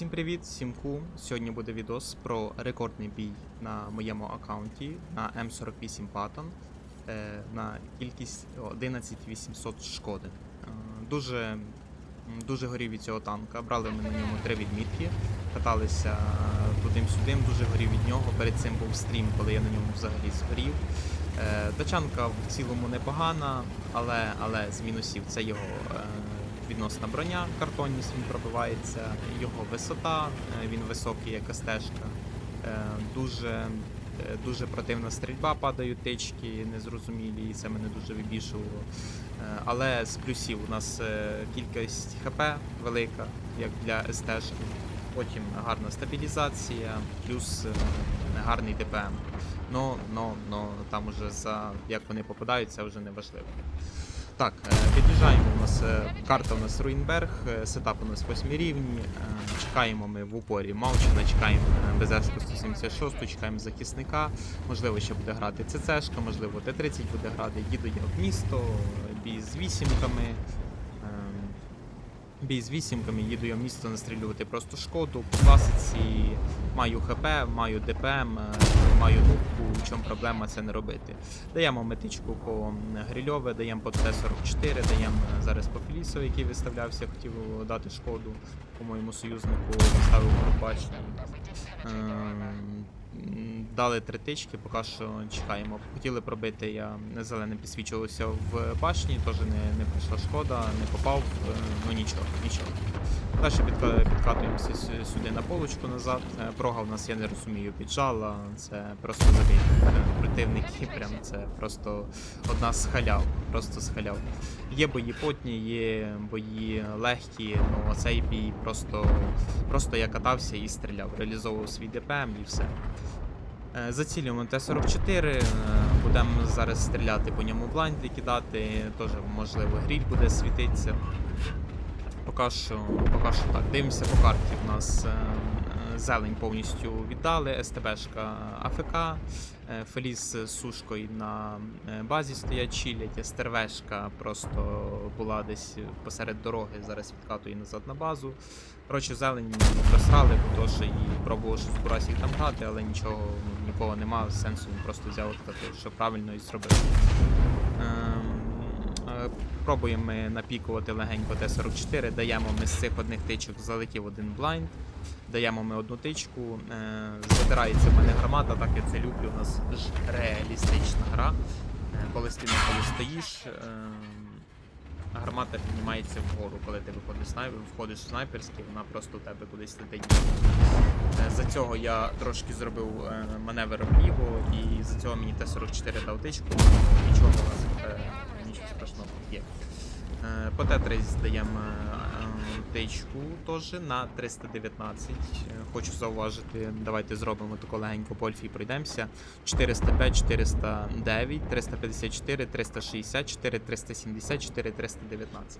Всім привіт, всім ку. Сьогодні буде відос про рекордний бій на моєму аккаунті на М48 Patton е, на кількість 11800 шкоди. Е, Дуже, дуже горів від цього танка. Брали ми на ньому три відмітки, каталися тудим-сюдим, дуже горів від нього. Перед цим був стрім, коли я на ньому взагалі згорів. Е, Тачанка в цілому непогана, але, але з мінусів це його відносна броня, картонність він пробивається, його висота, е, він високий, як стежка. Дуже, е, дуже противна стрільба, падають тички незрозумілі, і це мене дуже вибішувало. Е, Але з плюсів у нас е, кількість ХП велика, як для СТ-шки. Потім гарна стабілізація, плюс е, гарний ДПМ. Но, но, но там уже за як вони попадають, це вже не важливо. Так, е, під'їжджаємо. У нас е, карта у нас Руїнберг, е, сетап у нас 8 рівні. Чекаємо ми в упорі Малчина, чекаємо е, БЗшку 176, чекаємо захисника. Можливо, ще буде грати ЦЦшка, можливо, Т-30 буде грати. Їду я в місто, бій з вісімками. Бій з вісімками, їду я в місто настрілювати просто шкоду. По класиці маю ХП, маю ДПМ, е, маю нубку, в чому проблема це не робити. Даємо метичку по Грильове, даємо по Т-44, даємо е, зараз по Фелісові, який виставлявся, хотів дати шкоду, по-моєму, союзнику поставив бачення. Дали три тички, поки що чекаємо. Хотіли пробити, я зелене підсвічувався в башні, теж не, не пройшла шкода, не попав, е, ну нічого, нічого. Далі підкатуємося сюди на полочку назад. Е, Прога в нас, я не розумію, піджала. Це просто забій. Противники, прям це просто одна з халяв. Просто з халяв. Є бої потні, є бої легкі, ну цей бій просто, просто я катався і стріляв, реалізовував свій ДПМ і все. Е, Зацілюємо Т-44, е, будемо зараз стріляти по ньому блайнди кидати, теж можливо гріль буде світитися. Поки що, поки що так. Дивимося по карті. У нас е, зелень повністю віддали, СТБшка АФК, Феліс з сушкою на базі стоять, чилять, СТРВшка просто була десь посеред дороги, зараз відкатує назад на базу. Коротше, зелень просрали, бо то, і пробував щось в там грати, але нічого, ну, нікого нема, сенсу він просто взяв так, що правильно і зробив. Ем, е, Пробуємо ми напікувати легенько Т-44, даємо ми з цих одних тичок, залетів один блайнд, даємо ми одну тичку, е, затирається в мене гармата, так я це люблю, у нас реалістична гра. Е, Коли стіна, коли стоїш, ем, гармата піднімається вгору, коли ти виходиш снайпер, входиш в снайперський, вона просто у тебе кудись летить. Е, За цього я трошки зробив е, маневр вліво, і за цього мені Т-44 дав тичку. Нічого у нас е, нічого страшного є. Е, По Т-30 даємо е, тичку теж на 319. Е, Хочу зауважити, давайте зробимо таку легенько по Альфі пройдемося. 405, 409, 354, 364, 374, 319.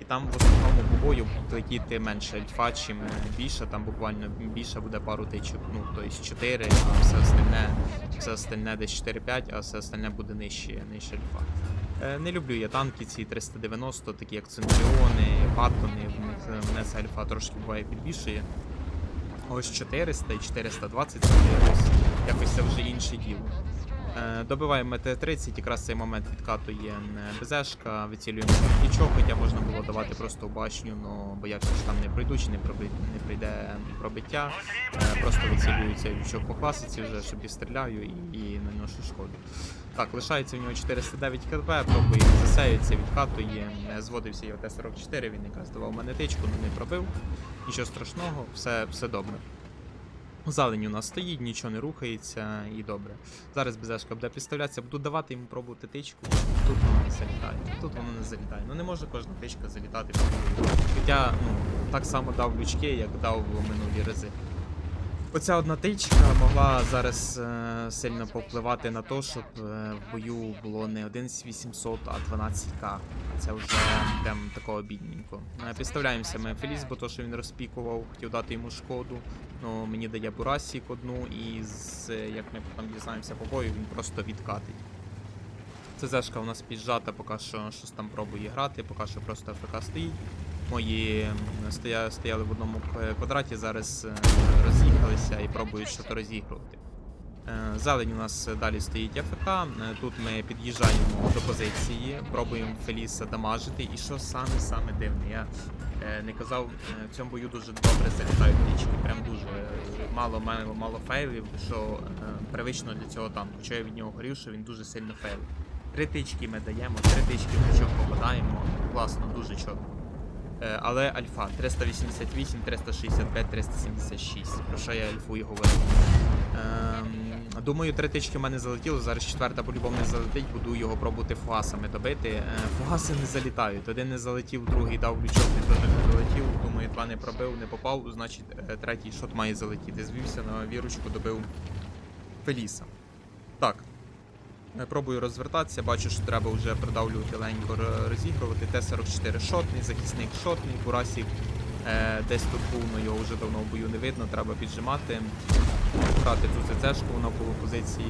І там в основному по бою летіти менше альфа, чим більше, там буквально більше буде пару тичок. Ну, тобто 4, а все остальне, все остальне десь 4-5, а все остальне буде нижче, нижче альфа. Е, Не люблю я танки ці 390, такі як Центуріони, Паттони, мене ця альфа трошки буває підбільшує. Ось 400 і 420 це якось, якось це вже інше діло. Е, Добиваємо Т-30, якраз цей момент відкатує БЗшка, вицілюємо нічого, хоча можна було давати просто башню, но боявся, що там не пройду, чи не, проби... не прийде пробиття. Е, Просто вицілюю цей лючок по класиці вже, собі стріляю і, і наношу шкоду. Так, лишається в нього 409 КП, пробує засеюється, відкатує, е, зводився його Т-44, він якраз давав мене тичку, але не пробив. Нічого страшного, все, все добре. Зелень у нас стоїть, нічого не рухається і добре. Зараз безешка буде підставлятися, буду давати йому пробувати тичку. Тут воно не залітає. Тут воно не залітає. Ну не може кожна тичка залітати. Хоча, ну, так само дав лючки, як дав минулі рази. Оця одна тичка могла зараз е, сильно повпливати на те, щоб е, в бою було не 11800, а 12к. Це вже прям такого бідненько. Е, Підставляємося ми Феліс, бо то, що він розпікував, хотів дати йому шкоду. Ну, мені дає Бурасік одну, і з, як ми потім дізнаємося по бою, він просто відкатить. ЦЗшка у нас піджата, поки що щось там пробує грати, поки що просто АФК стоїть. Мої стоя, стояли в одному квадраті, зараз е, роз'їхалися і пробують щось розігрувати. Е, Зелень у нас далі стоїть АФК. Е, Тут ми під'їжджаємо до позиції, пробуємо Феліса дамажити. І що саме саме дивне, я не казав, в цьому бою дуже добре залітають річки. Прям дуже мало мало, мало фейлів, що привично для цього танку. Що я від нього говорив, що він дуже сильно фейлив. Три тички ми даємо, три тички в попадаємо. Класно, дуже чітко. Е, Але альфа 388, 365, 376. Про що я альфу і говорив. Ем, думаю, три тички в мене залетіло. Зараз четверта по-любому не залетить, буду його пробувати фугасами добити. Е, Фугаси не залітають. Один не залетів, другий дав лючок, він теж не залетів. Думаю, два не пробив, не попав, значить е, третій шот має залетіти. Звівся на вірочку, добив Феліса. Так. Пробую розвертатися, бачу, що треба вже продавлювати легенько р- розігрувати. Т-44 шотний, захисник шотний, Бурасік е, десь тут був, але його вже давно в бою не видно, треба піджимати, брати цю ЦЦшку на полупозиції.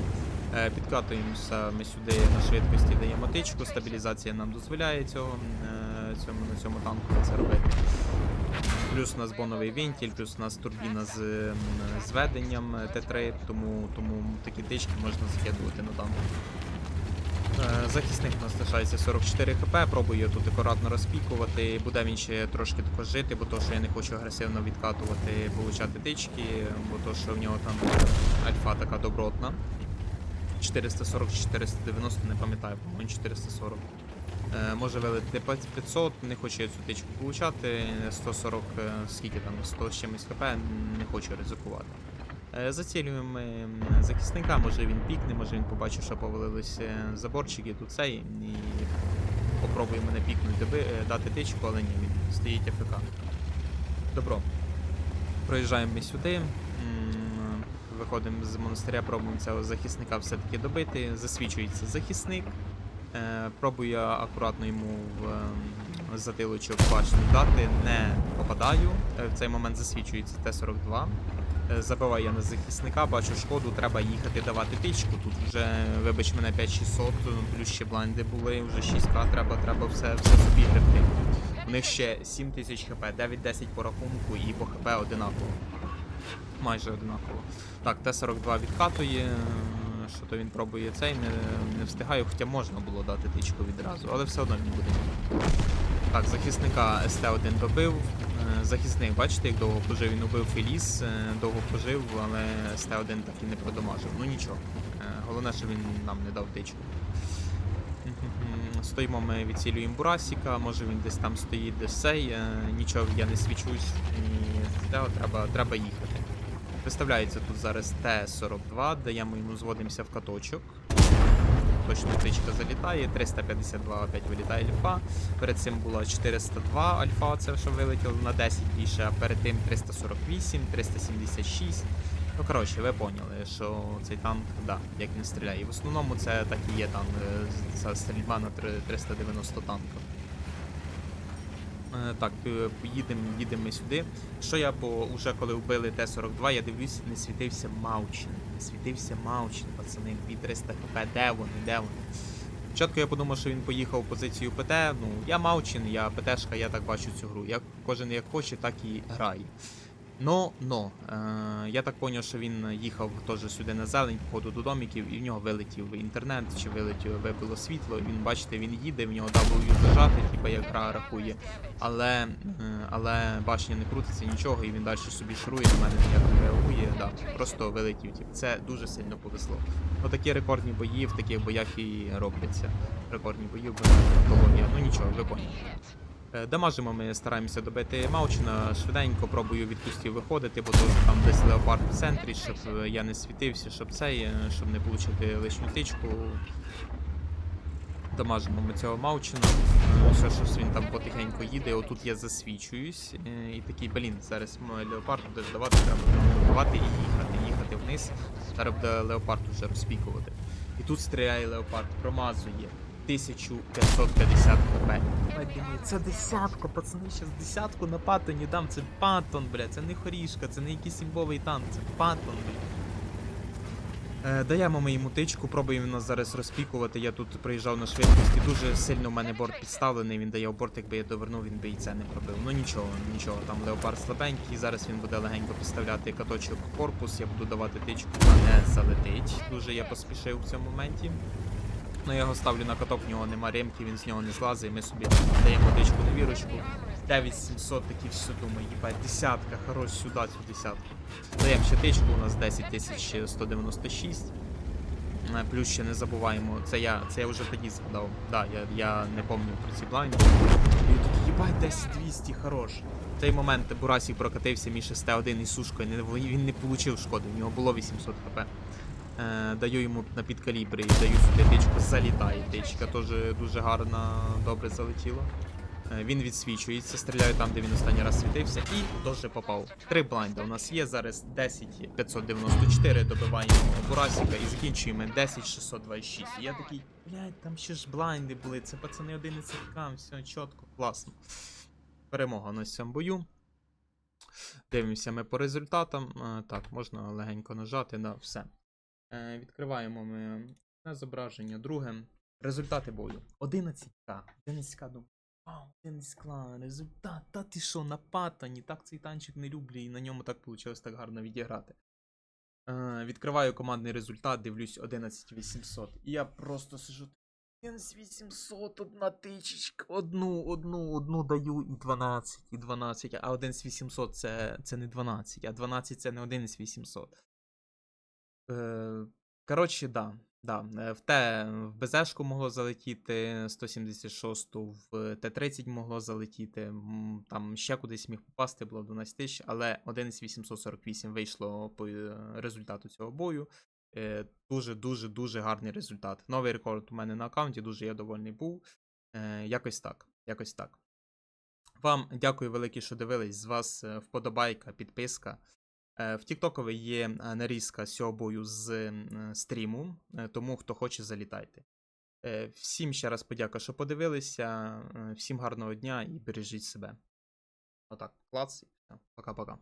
Е, підкатуємося ми сюди на швидкості, даємо тичку, стабілізація нам дозволяє цього, е, цьому, на цьому танку це робити. Плюс у нас боновий вентиль, плюс у нас турбіна з зведенням Т3, тому, тому такі тички можна закидувати на танк. Е, Захисник у нас лишається 44 хп, пробую тут акуратно розпікувати. Буде він ще трошки також жити, бо то, що я не хочу агресивно відкатувати, получати тички, бо то, що в нього там альфа така добротна. 440-490, не пам'ятаю, по-моєму 440. Е, може вилити 500, не хочу я цю тичку получати. 140, е, скільки там, 100 з чимось хп, не хочу ризикувати. Е, Зацілюємо захисника, може він пікне, може він побачив, що повалилися заборчики тут цей і попробує мене пікнути, дати тичку, але ні, він стоїть АФК. Добро. Проїжджаємо ми сюди. Виходимо з монастиря, пробуємо цього захисника все-таки добити. Засвічується захисник. Е, Пробую я акуратно йому в ем, затилочок башню дати, не попадаю. Е, В цей момент засвічується Т-42. Е, Забиваю я на захисника, бачу шкоду, треба їхати давати тичку. Тут вже, вибач мене, 5600, ну, плюс ще блайнди були, вже 6к, треба, треба все, все собі. У них ще 7000 хп, 9-10 по рахунку і по хп одинаково. Майже одинаково. Так, Т-42 відкатує. Що то він пробує цей, не, не встигаю, хоча можна було дати тичку відразу, але все одно він буде. Так, захисника СТ-1 добив. Е, Захисник, бачите, як довго пожив. Він убив Феліс, е, довго пожив, але СТ-1 так і не продамажив. Ну нічого. Е, Головне, що він нам не дав тичку. Стоїмо, ми відцілюємо Бурасіка, може він десь там стоїть, десь цей. е, Нічого я не свічусь, і треба, треба їхати. Виставляється тут зараз Т-42, даємо йому зводимося в каточок. Точно тичка залітає, 352 опять вилітає альфа. Перед цим була 402 альфа, це що вилетіло на 10 більше, а перед тим 348, 376. Ну коротше, ви поняли, що цей танк, да, як він стріляє. В основному це так і є там е, стрільба на три- 390 танків. Е, Так, поїдемо їдемо сюди. Що я, бо вже коли вбили Т-42, я дивлюсь, не світився Маучин. Не світився Маучин, пацани, 2300 хп, де вони, де вони? Спочатку я подумав, що він поїхав в позицію ПТ. Ну, я Маучин, я ПТшка, я так бачу цю гру. Я кожен як хоче, так і грає. Но, но, е, я так зрозумів, що він їхав теж сюди на зелень, походу до домиків, і в нього вилетів інтернет, чи вилетів, вибило світло. Він, бачите, він їде, в нього W зажати, типу як гра рахує. Але, е, але башня не крутиться нічого, і він далі собі шурує, на мене ніяк не реагує. Да, просто вилетів. Типу. Це дуже сильно повезло. Отакі рекордні бої в таких боях і робляться. Рекордні бої, бо технологія. Ну нічого, ви. Е, Дамажимо ми стараємося добити Маучина, швиденько пробую від виходити, бо теж там десь леопард в центрі, щоб е, я не світився, щоб цей, е, щоб не отримати лишню тичку. Дамажимо ми цього Маучина. Е, Ще щось він там потихеньку їде, отут я засвічуюсь. І такий, блін, зараз леопард буде здавати, треба давати і їхати, їхати вниз. Зараз буде леопард вже розпікувати. І тут стріляє леопард, промазує. 1550 хп. Це десятка, пацани, зараз десятку на патоні дам. Це патон, бля, це не хорішка, це не якийсь імбовий танк, це патон, бля. Е, Даємо ми йому тичку, пробуємо нас зараз розпікувати. Я тут приїжджав на швидкості. Дуже сильно в мене борт підставлений. Він дає борт, якби я довернув, він би і це не пробив. Ну нічого, нічого. Там леопард слабенький. Зараз він буде легенько підставляти каточок корпус. Я буду давати тичку, вона не залетить. Дуже я поспішив в цьому моменті. Ну, я його ставлю на каток, в нього нема ремки, він з нього не злазить. і Ми собі даємо тичку на вірочку. 9700 такі все думаю, їбать, десятка, хорош сюди цю десятку. Даємо ще тичку, у нас 10196. Е, Плюс ще не забуваємо, це я, це я вже тоді згадав. Да, я, я не пам'ятаю про ці блайнди. І такий, їбать, 10200, хорош. В цей момент Бурасік прокатився між СТ1 і сушкою, він не отримав шкоди, в нього було 800 хп. Е, даю йому на підкалібри і даю сюди тичку, залітає. Тичка теж дуже гарно, добре залетіла. Е, Він відсвічується, стріляю там, де він останній раз світився, і теж попав. Три блайнда у нас є зараз 10 594, добиваємо Бурасіка і закінчуємо 10 626. І я такий, блядь, там ще ж блайнди були, це пацани 11 кам, все чітко, класно. Перемога на цьому бою. Дивимося ми по результатам. Е, Так, можна легенько нажати на все. Е, Відкриваємо ми на зображення друге. Результати бою. 11к. 11к думаю. Вау, 11к, результат. Та ти що, на патані, так цей танчик не люблю, і на ньому так вийшло так гарно відіграти. Е, відкриваю командний результат, дивлюсь 11800. І я просто сижу. 11800, одна тичечка, одну, одну, одну даю і 12, і 12, а 11800 це, це не 12, а 12 це не 11800. Е, Коротше, да. Да. е, В Т в БЗшку могло залетіти 176, в Т-30 могло залетіти, там ще кудись міг попасти, було 12 тисяч, але 11848 вийшло по е, результату цього бою. Е, Дуже, дуже, дуже гарний результат. Новий рекорд у мене на аккаунті, дуже я довольний був. Е, Якось так. Якось так. Вам дякую велике, що дивились. З вас е, вподобайка, підписка. Е, В Тіктокові є е, нарізка сьобою бою з стріму, е, тому хто хоче, залітайте. Всім ще раз подяка, що подивилися. Всім гарного дня і бережіть себе. Отак, клац. Пока-пока.